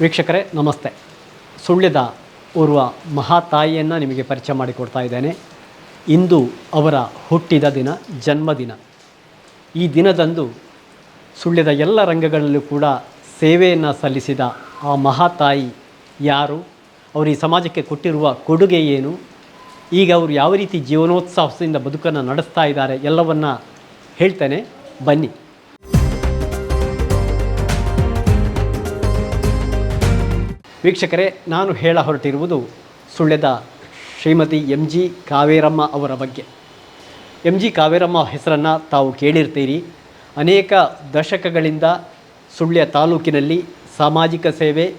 ವೀಕ್ಷಕರೇ, ನಮಸ್ತೆ. ಸುಳ್ಯದ ಓರ್ವ ಮಹಾತಾಯಿಯನ್ನು ನಿಮಗೆ ಪರಿಚಯ ಮಾಡಿಕೊಡ್ತಾ ಇದ್ದೇನೆ. ಇಂದು ಅವರ ಹುಟ್ಟಿದ ದಿನ ಜನ್ಮದಿನ ಈ ದಿನದಂದು ಸುಳ್ಯದ ಎಲ್ಲ ರಂಗಗಳಲ್ಲೂ ಕೂಡ ಸೇವೆಯನ್ನು ಸಲ್ಲಿಸಿದ ಆ ಮಹಾತಾಯಿ ಯಾರು? ಅವರು ಈ ಸಮಾಜಕ್ಕೆ ಕೊಟ್ಟಿರುವ ಕೊಡುಗೆ ಏನು? ಈಗ ಅವರು ಯಾವ ರೀತಿ ಜೀವನೋತ್ಸಾಹದಿಂದ ಬದುಕನ್ನು ನಡೆಸ್ತಾ ಇದ್ದಾರೆ, ಎಲ್ಲವನ್ನು ಹೇಳ್ತೇನೆ. ಬನ್ನಿ. ವೀಕ್ಷಕರೇ, ನಾನು ಹೇಳ ಹೊರಟಿರುವುದು ಸುಳ್ಯದ ಶ್ರೀಮತಿ ಎಂ ಜಿ ಕಾವೇರಮ್ಮ ಅವರ ಬಗ್ಗೆ. ಎಂ ಜಿ ಕಾವೇರಮ್ಮ ಹೆಸರನ್ನು ತಾವು ಕೇಳಿರ್ತೀರಿ. ಅನೇಕ ದಶಕಗಳಿಂದ ಸುಳ್ಯ ತಾಲೂಕಿನಲ್ಲಿ ಸಾಮಾಜಿಕ ಸೇವೆ,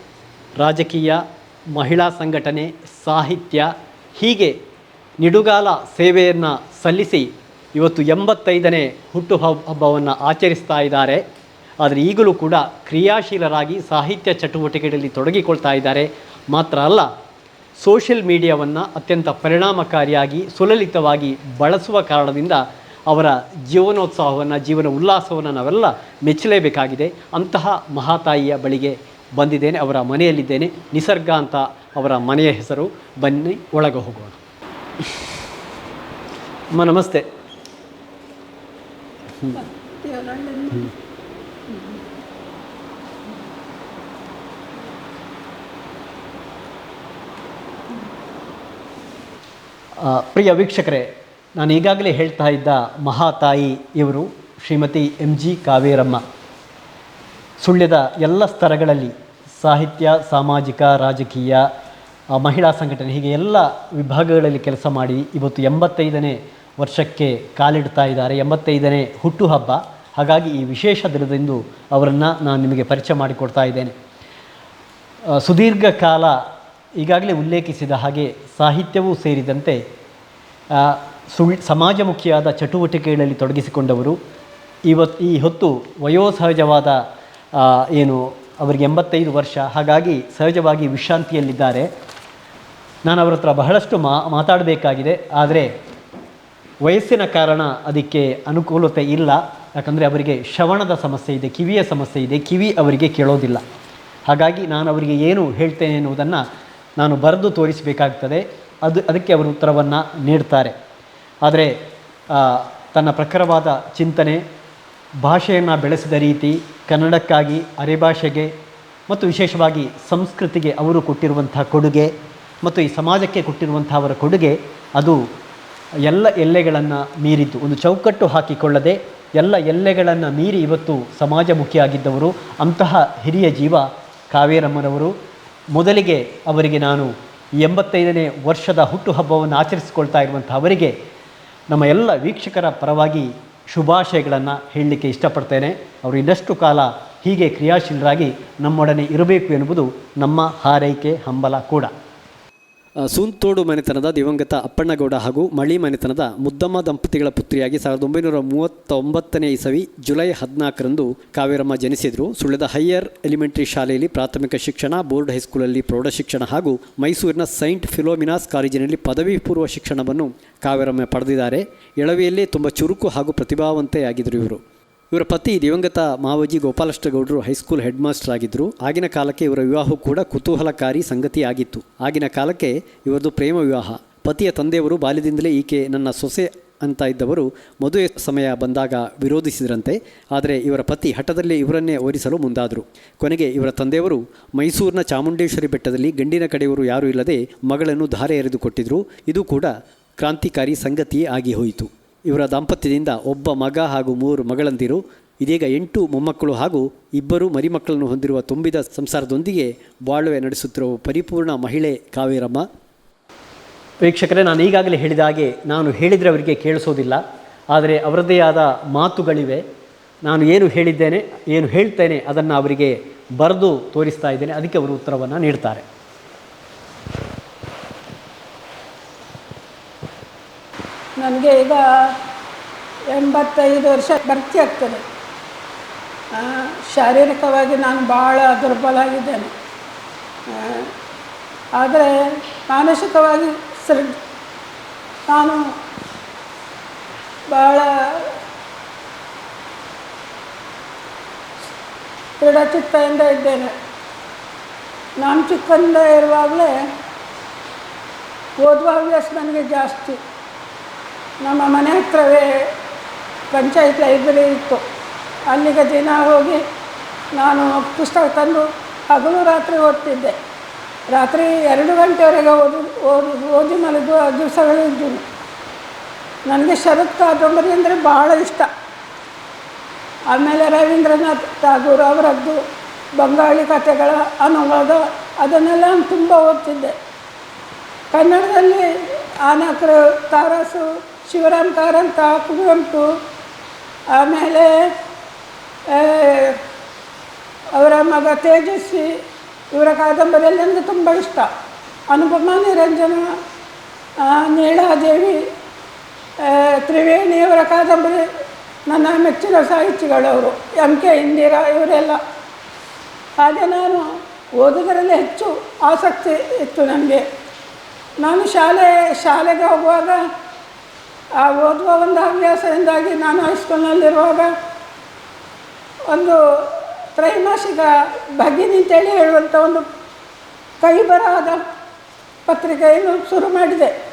ರಾಜಕೀಯ, ಮಹಿಳಾ ಸಂಘಟನೆ, ಸಾಹಿತ್ಯ, ಹೀಗೆ ನಿಡುಗಾಲ ಸೇವೆಯನ್ನು ಸಲ್ಲಿಸಿ ಇವತ್ತು ಎಂಬತ್ತೈದನೇ ಹುಟ್ಟು ಹಬ್ಬವನ್ನು ಆಚರಿಸ್ತಾ ಇದ್ದಾರೆ. ಆದರೆ ಈಗಲೂ ಕೂಡ ಕ್ರಿಯಾಶೀಲರಾಗಿ ಸಾಹಿತ್ಯ ಚಟುವಟಿಕೆಗಳಲ್ಲಿ ತೊಡಗಿಕೊಳ್ತಾ ಇದ್ದಾರೆ. ಮಾತ್ರ ಅಲ್ಲ, ಸೋಷಿಯಲ್ ಮೀಡಿಯಾವನ್ನು ಅತ್ಯಂತ ಪರಿಣಾಮಕಾರಿಯಾಗಿ, ಸುಲಲಿತವಾಗಿ ಬಳಸುವ ಕಾರಣದಿಂದ ಅವರ ಜೀವನೋತ್ಸಾಹವನ್ನು, ಜೀವನ ಉಲ್ಲಾಸವನ್ನು ನಾವೆಲ್ಲ ಮೆಚ್ಚಲೇಬೇಕಾಗಿದೆ. ಅಂತಹ ಮಹಾತಾಯಿಯ ಬಳಿಗೆ ಬಂದಿದ್ದೇನೆ, ಅವರ ಮನೆಯಲ್ಲಿದ್ದೇನೆ. ನಿಸರ್ಗ ಅಂತ ಅವರ ಮನೆಯ ಹೆಸರು. ಬನ್ನಿ, ಒಳಗೆ ಹೋಗೋಣ. ಅಮ್ಮ, ನಮಸ್ತೆ. ಪ್ರಿಯ ವೀಕ್ಷಕರೇ, ನಾನು ಈಗಾಗಲೇ ಹೇಳ್ತಾ ಇದ್ದ ಮಹಾತಾಯಿ ಇವರು ಶ್ರೀಮತಿ ಎಂ ಜಿ ಕಾವೇರಮ್ಮ. ಸುಳ್ಯದ ಎಲ್ಲ ಸ್ತರಗಳಲ್ಲಿ ಸಾಹಿತ್ಯ, ಸಾಮಾಜಿಕ, ರಾಜಕೀಯ ಮಹಿಳಾ ಸಂಘಟನೆ, ಹೀಗೆ ಎಲ್ಲ ವಿಭಾಗಗಳಲ್ಲಿ ಕೆಲಸ ಮಾಡಿ ಇವತ್ತು ಎಂಬತ್ತೈದನೇ ವರ್ಷಕ್ಕೆ ಕಾಲಿಡ್ತಾ ಇದ್ದಾರೆ. ಎಂಬತ್ತೈದನೇ ಹುಟ್ಟುಹಬ್ಬ. ಹಾಗಾಗಿ ಈ ವಿಶೇಷ ದಿನದಂದು ಅವರನ್ನು ನಾನು ನಿಮಗೆ ಪರಿಚಯ ಮಾಡಿಕೊಡ್ತಾ ಇದ್ದೇನೆ. ಸುದೀರ್ಘ ಕಾಲ ಈಗಾಗಲೇ ಉಲ್ಲೇಖಿಸಿದ ಹಾಗೆ ಸಾಹಿತ್ಯವೂ ಸೇರಿದಂತೆ ಸುಳ್ ಸಮಾಜಮುಖಿಯಾದ ಚಟುವಟಿಕೆಗಳಲ್ಲಿ ತೊಡಗಿಸಿಕೊಂಡವರು. ಇವತ್ತು ಈ ಹೊತ್ತು ವಯೋಸಹಜವಾದ ಏನು, ಅವರಿಗೆ ಎಂಬತ್ತೈದು ವರ್ಷ. ಹಾಗಾಗಿ ಸಹಜವಾಗಿ ವಿಶ್ರಾಂತಿಯಲ್ಲಿದ್ದಾರೆ. ನಾನು ಅವರ ಹತ್ರ ಬಹಳಷ್ಟು ಮಾ, ಮಾತಾಡಬೇಕಾಗಿದೆ. ಆದರೆ ವಯಸ್ಸಿನ ಕಾರಣ ಅದಕ್ಕೆ ಅನುಕೂಲತೆ ಇಲ್ಲ. ಯಾಕಂದರೆ ಅವರಿಗೆ ಶ್ರವಣದ ಸಮಸ್ಯೆ ಇದೆ, ಕಿವಿಯ ಸಮಸ್ಯೆ ಇದೆ, ಕಿವಿ ಅವರಿಗೆ ಕೇಳೋದಿಲ್ಲ. ಹಾಗಾಗಿ ನಾನು ಅವರಿಗೆ ಏನು ಹೇಳ್ತೇನೆ ಎನ್ನುವುದನ್ನು ನಾನು ಬರೆದು ತೋರಿಸಬೇಕಾಗ್ತದೆ. ಅದು ಅದಕ್ಕೆ ಅವರು ಉತ್ತರವನ್ನು ನೀಡ್ತಾರೆ. ಆದರೆ ತನ್ನ ಪ್ರಖರವಾದ ಚಿಂತನೆ, ಭಾಷೆಯನ್ನು ಬೆಳೆಸಿದ ರೀತಿ, ಕನ್ನಡಕ್ಕಾಗಿ ಅರೆಭಾಷೆಗೆ ಮತ್ತು ವಿಶೇಷವಾಗಿ ಸಂಸ್ಕೃತಿಗೆ ಅವರು ಕೊಟ್ಟಿರುವಂಥ ಕೊಡುಗೆ ಮತ್ತು ಈ ಸಮಾಜಕ್ಕೆ ಕೊಟ್ಟಿರುವಂಥ ಅವರ ಕೊಡುಗೆ, ಅದು ಎಲ್ಲ ಎಲ್ಲೆಗಳನ್ನು ಮೀರಿದ್ದು, ಒಂದು ಚೌಕಟ್ಟು ಹಾಕಿಕೊಳ್ಳದೆ ಎಲ್ಲ ಎಲ್ಲೆಗಳನ್ನು ಮೀರಿ ಇವತ್ತು ಸಮಾಜಮುಖಿಯಾಗಿದ್ದವರು, ಅಂತಹ ಹಿರಿಯ ಜೀವ ಕಾವೇರಮ್ಮನವರು, ಮೊದಲಿಗೆ ಅವರಿಗೆ ನಾನು ಎಂಬತ್ತೈದನೇ ವರ್ಷದ ಹುಟ್ಟುಹಬ್ಬವನ್ನು ಆಚರಿಸಿಕೊಳ್ತಾ ಇರುವಂಥ ಅವರಿಗೆ ನಮ್ಮ ಎಲ್ಲ ವೀಕ್ಷಕರ ಪರವಾಗಿ ಶುಭಾಶಯಗಳನ್ನು ಹೇಳಲಿಕ್ಕೆ ಇಷ್ಟಪಡ್ತೇನೆ. ಅವರು ಇನ್ನಷ್ಟು ಕಾಲ ಹೀಗೆ ಕ್ರಿಯಾಶೀಲರಾಗಿ ನಮ್ಮೊಡನೆ ಇರಬೇಕು ಎನ್ನುವುದು ನಮ್ಮ ಹಾರೈಕೆ, ಹಂಬಲ ಕೂಡ. ಸೂಂತೋಡು ಮನೆತನದ ದಿವಂಗತ ಅಪ್ಪಣ್ಣಗೌಡ ಹಾಗೂ ಮಳಿ ಮನೆತನದ ಮುದ್ದಮ್ಮ ದಂಪತಿಗಳ ಪುತ್ರಿಯಾಗಿ ಸಾವಿರದ ಒಂಬೈನೂರ ಮೂವತ್ತೊಂಬತ್ತನೇ ಇಸವಿ ಜುಲೈ ಹದಿನಾಲ್ಕರಂದು ಕಾವೇರಮ್ಮ ಜನಿಸಿದರು. ಸುಳ್ಳದ ಹೈಯರ್ ಎಲಿಮೆಂಟರಿ ಶಾಲೆಯಲ್ಲಿ ಪ್ರಾಥಮಿಕ ಶಿಕ್ಷಣ, ಬೋರ್ಡ್ ಹೈಸ್ಕೂಲಲ್ಲಿ ಪ್ರೌಢ ಶಿಕ್ಷಣ ಹಾಗೂ ಮೈಸೂರಿನ ಸೈಂಟ್ ಫಿಲೋಮಿನಾಸ್ ಕಾಲೇಜಿನಲ್ಲಿ ಪದವಿ ಪೂರ್ವ ಶಿಕ್ಷಣವನ್ನು ಕಾವೇರಮ್ಮ ಪಡೆದಿದ್ದಾರೆ. ಎಳವೆಯಲ್ಲೇ ತುಂಬ ಚುರುಕು ಹಾಗೂ ಪ್ರತಿಭಾವಂತೆಯಾಗಿದ್ದರು ಇವರು. ಇವರ ಪತಿ ದಿವಂಗತ ಮಾವಜಿ ಗೋಪಾಲಷ್ಟಗೌಡರು ಹೈಸ್ಕೂಲ್ ಹೆಡ್ ಮಾಸ್ಟರ್ ಆಗಿದ್ದರು. ಆಗಿನ ಕಾಲಕ್ಕೆ ಇವರ ವಿವಾಹವು ಕೂಡ ಕುತೂಹಲಕಾರಿ ಸಂಗತಿಯಾಗಿತ್ತು. ಆಗಿನ ಕಾಲಕ್ಕೆ ಇವರದು ಪ್ರೇಮ ವಿವಾಹ. ಪತಿಯ ತಂದೆಯವರು ಬಾಲ್ಯದಿಂದಲೇ ಈಕೆ ನನ್ನ ಸೊಸೆ ಅಂತ ಇದ್ದವರು ಮದುವೆ ಸಮಯ ಬಂದಾಗ ವಿರೋಧಿಸಿದರಂತೆ. ಆದರೆ ಇವರ ಪತಿ ಹಠದಲ್ಲಿ ಇವರನ್ನೇ ಓರಿಸಲು ಮುಂದಾದರು. ಕೊನೆಗೆ ಇವರ ತಂದೆಯವರು ಮೈಸೂರಿನ ಚಾಮುಂಡೇಶ್ವರಿ ಬೆಟ್ಟದಲ್ಲಿ ಗಂಡಿನ ಕಡೆಯವರು ಯಾರೂ ಇಲ್ಲದೆ ಮಗಳನ್ನು ಧಾರೆ ಎರೆದುಕೊಟ್ಟಿದ್ದರು ಇದು ಕೂಡ ಕ್ರಾಂತಿಕಾರಿ ಸಂಗತಿಯೇ ಆಗಿ ಹೋಯಿತು. ಇವರ ದಾಂಪತ್ಯದಿಂದ ಒಬ್ಬ ಮಗ ಹಾಗೂ ಮೂರು ಮಗಳಂದಿರು, ಇದೀಗ ಎಂಟು ಮೊಮ್ಮಕ್ಕಳು ಹಾಗೂ ಇಬ್ಬರು ಮರಿಮಕ್ಕಳನ್ನು ಹೊಂದಿರುವ ತುಂಬಿದ ಸಂಸಾರದೊಂದಿಗೆ ಬಾಳ್ವೆ ನಡೆಸುತ್ತಿರುವ ಪರಿಪೂರ್ಣ ಮಹಿಳೆ ಕಾವೇರಮ್ಮ. ವೀಕ್ಷಕರೇ ನಾನು ಈಗಾಗಲೇ ಹೇಳಿದ ಹಾಗೆ ನಾನು ಹೇಳಿದರೆ ಅವರಿಗೆ ಕೇಳಿಸೋದಿಲ್ಲ, ಆದರೆ ಅವರದ್ದೇ ಆದ ಮಾತುಗಳಿವೆ. ನಾನು ಏನು ಹೇಳಿದ್ದೇನೆ, ಏನು ಹೇಳ್ತೇನೆ ಅದನ್ನು ಅವರಿಗೆ ಬರೆದು ತೋರಿಸ್ತಾ ಇದ್ದೇನೆ, ಅದಕ್ಕೆ ಅವರು ಉತ್ತರವನ್ನು ನೀಡ್ತಾರೆ. ನನಗೆ ಈಗ ಎಂಬತ್ತೈದು ವರ್ಷ ಭರ್ತಿ ಆಗ್ತದೆ. ಶಾರೀರಿಕವಾಗಿ ನಾನು ಭಾಳ ದುರ್ಬಲ ಆಗಿದ್ದೇನೆ ಆದರೆ ಮಾನಸಿಕವಾಗಿ ಸೃ, ನಾನು ಭಾಳ ದೃಢಚಿತ್ತದಿಂದ ಇದ್ದೇನೆ. ನಾನು ಚಿಕ್ಕಂದ ಇರುವಾಗಲೇ ಓದುವ ಹವ್ಯಾಸ ನನಗೆ ಜಾಸ್ತಿ. ನಮ್ಮ ಮನೆ ಹತ್ರವೇ ಪಂಚಾಯತ್ ಲೈಬ್ರರಿ ಇತ್ತು. ಅಲ್ಲಿಗೆ ದಿನ ಹೋಗಿ ನಾನು ಪುಸ್ತಕ ತಂದು ಹಗಲು ರಾತ್ರಿ ಓದ್ತಿದ್ದೆ. ರಾತ್ರಿ ಎರಡು ಗಂಟೆವರೆಗೆ ಓದಿ ಓದಿ ಓದಿ ಆ ದಿವಸಗಳು ಇದ್ದವು ನನಗೆ ಶರತ್ ಕಾದಂಬರಿ ಅಂದರೆ ಬಹಳ ಇಷ್ಟ. ಆಮೇಲೆ ರವೀಂದ್ರನಾಥ್ ಟಾಗೂರ್ ಅವರದ್ದು ಬಂಗಾಳಿ ಕಥೆಗಳ ಅನುವಾದ ಅದನ್ನೆಲ್ಲ ನಾನು ತುಂಬ ಓದ್ತಿದ್ದೆ. ಕನ್ನಡದಲ್ಲಿ ಆನಕರು ತಾರಾಸು ಶಿವರಾಮ್ ಕಾರಂತ ಕುವೆಂಪು ಆಮೇಲೆ ಅವರ ಮಗ ತೇಜಸ್ವಿ, ಇವರ ಕಾದಂಬರಿಯಲ್ಲಿ ನನಗೆ ತುಂಬ ಇಷ್ಟ. ಅನುಪಮ, ನಿರಂಜನ ನೀಳಾದೇವಿ ತ್ರಿವೇಣಿ ತ್ರಿವೇಣಿಯವರ ಕಾದಂಬರಿ ನನ್ನ ಮೆಚ್ಚಿನ ಸಾಹಿತಿಗಳವರು ಎಂ ಕೆ ಇಂದಿರಾ ಇವರೆಲ್ಲ. ಹಾಗೆ ನಾನು ಓದುವುದರಲ್ಲಿ ಹೆಚ್ಚು ಆಸಕ್ತಿ ಇತ್ತು ನನಗೆ. ನಾನು ಶಾಲೆ, ಶಾಲೆಗೆ ಹೋಗುವಾಗ ಆ ಓದುವ ಒಂದು ಹವ್ಯಾಸದಿಂದಾಗಿ ನಾನು ಹೈಸ್ಕೂಲ್ನಲ್ಲಿರುವಾಗ ಒಂದು ತ್ರೈಮಾಸಿಕ ಭಗಿನಿ ಅಂತೇಳಿ ಹೇಳುವಂಥ ಒಂದು ಕೈ ಬರಹದ ಪತ್ರಿಕೆಯನ್ನು ಶುರು ಮಾಡಿದೆ.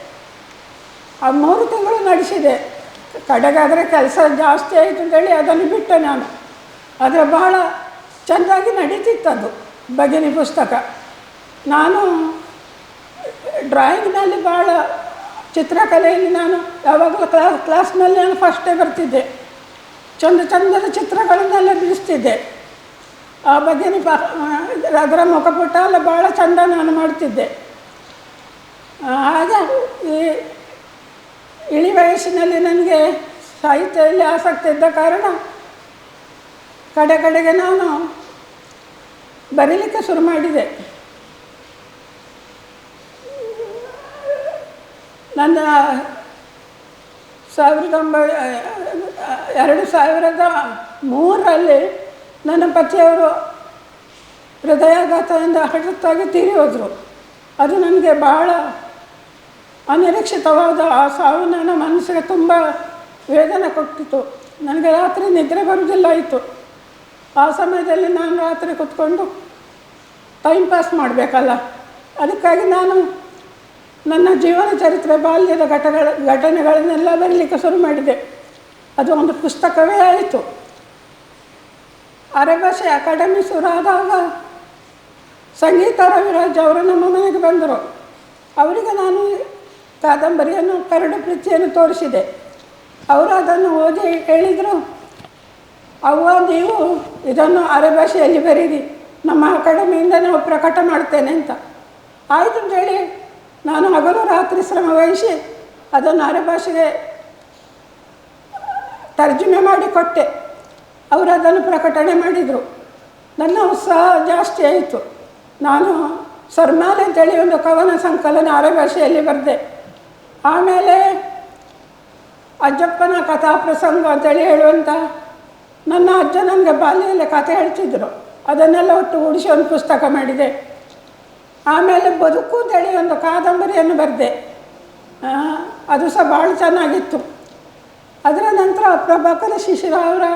ಆ ಮೂರು ತಿಂಗಳು ನಡೆಸಿದೆ. ಕಡೆಗಾದರೆ ಕೆಲಸ ಜಾಸ್ತಿ ಆಯಿತು ಅಂತೇಳಿ ಅದನ್ನು ಬಿಟ್ಟೆ ನಾನು. ಆದರೆ ಬಹಳ ಚೆಂದಾಗಿ ನಡೀತಿತ್ತದು ಭಗಿನಿ ಪುಸ್ತಕ. ನಾನು ಡ್ರಾಯಿಂಗ್ನಲ್ಲಿ ಭಾಳ ಚಿತ್ರಕಲೆಯಲ್ಲಿ ನಾನು ಯಾವಾಗಲೂ ಕ್ಲಾಸ್, ಕ್ಲಾಸ್ನಲ್ಲಿ ನಾನು ಫಸ್ಟೇ ಬರ್ತಿದ್ದೆ. ಚಂದ ಚಂದದ ಚಿತ್ರಗಳನ್ನೆಲ್ಲ ಬಿಡಿಸ್ತಿದ್ದೆ. ಆ ಬಗ್ಗೆ ಅದರ ಮುಖಪುಟ ಎಲ್ಲ ಭಾಳ ಚಂದ ನಾನು ಮಾಡ್ತಿದ್ದೆ. ಆಗ ಈ ಇಳಿ ವಯಸ್ಸಿನಲ್ಲಿ ನನಗೆ ಸಾಹಿತ್ಯದಲ್ಲಿ ಆಸಕ್ತಿ ಇದ್ದ ಕಾರಣ ಕಡೆ ಕಡೆಗೆ ನಾನು ಬರೀಲಿಕ್ಕೆ ಶುರು ಮಾಡಿದೆ. ನನ್ನ ಸಾವಿರದ ಒಂಬೈ ಎರಡು ಸಾವಿರದ ಮೂರರಲ್ಲಿ ನನ್ನ ಪತಿಯವರು ಹೃದಯಾಘಾತದಿಂದ ಹಠತ್ತಾಗಿ ತೀರಿ ಹೋದರು ಅದು ನನಗೆ ಬಹಳ ಅನಿರೀಕ್ಷಿತವಾದ ಆ ಸಾವು ನನ್ನ ಮನಸ್ಸಿಗೆ ತುಂಬ ವೇದನೆ ಕೊಟ್ಟಿತು. ನನಗೆ ರಾತ್ರಿ ನಿದ್ರೆ ಬರುವುದಿಲ್ಲ ಇತ್ತು ಆ ಸಮಯದಲ್ಲಿ ನಾನು ರಾತ್ರಿ ಕೂತ್ಕೊಂಡು ಟೈಮ್ ಪಾಸ್ ಮಾಡಬೇಕಲ್ಲ. ಅದಕ್ಕಾಗಿ ನಾನು ನನ್ನ ಜೀವನ ಚರಿತ್ರೆ, ಬಾಲ್ಯದ ಘಟಗಳ, ಘಟನೆಗಳನ್ನೆಲ್ಲ ಬರಲಿಕ್ಕೆ ಶುರು ಮಾಡಿದೆ. ಅದು ಒಂದು ಪುಸ್ತಕವೇ ಆಯಿತು. ಅರೆಭಾಷೆ ಅಕಾಡೆಮಿ ಶುರುವಾದಾಗ ಸಂಗೀತ ರವಿರಾಜ್ ಅವರು ನಮ್ಮ ಮನೆಗೆ ಬಂದರು. ಅವರಿಗೆ ನಾನು ಕಾದಂಬರಿಯನ್ನು, ಕರಡು ಪ್ರೀತಿಯನ್ನು ತೋರಿಸಿದೆ. ಅವರು ಅದನ್ನು ಓದಿ ಹೇಳಿದರು, ಅವ್ವ ನೀವು ಇದನ್ನು ಅರೆಭಾಷೆಯಲ್ಲಿ ಬರೀರಿ, ನಮ್ಮ ಅಕಾಡೆಮಿಯಿಂದ ನಾವು ಪ್ರಕಟ ಮಾಡ್ತೇನೆ ಅಂತ. ಆಯಿತು ಅಂತೇಳಿ ನಾನು ಹಗಲು ರಾತ್ರಿ ಶ್ರಮ ವಹಿಸಿ ಅದನ್ನು ಅರೆಭಾಷೆಗೆ ತರ್ಜುಮೆ ಮಾಡಿ ಕೊಟ್ಟೆ ಅವರು ಅದನ್ನು ಪ್ರಕಟಣೆ ಮಾಡಿದರು. ನನ್ನ ಉತ್ಸಾಹ ಜಾಸ್ತಿ ಆಯಿತು. ನಾನು ಸರ್ಮಾಲೆ ಅಂತೇಳಿ ಒಂದು ಕವನ ಸಂಕಲನ ಅರೆಭಾಷೆಯಲ್ಲಿ ಬರೆದೆ. ಆಮೇಲೆ ಅಜ್ಜಪ್ಪನ ಕಥಾ ಪ್ರಸಂಗ ಅಂತೇಳಿ ಹೇಳುವಂಥ ನನ್ನ ಅಜ್ಜ ನನಗೆ ಬಾಲ್ಯದಲ್ಲಿ ಕಥೆ ಹೇಳ್ತಿದ್ರು. ಅದನ್ನೆಲ್ಲ ಒಟ್ಟುಗೂಡಿಸಿ ಒಂದು ಪುಸ್ತಕ ಮಾಡಿದೆ. ಆಮೇಲೆ ಬದುಕು ಅಂತೇಳಿ ಒಂದು ಕಾದಂಬರಿಯನ್ನು ಬರೆದೆ. ಅದು ಸಹ ಭಾಳ ಚೆನ್ನಾಗಿತ್ತು. ಅದರ ನಂತರ ಪ್ರಭಾಕರ ಶಿಶಿರ ಅವರ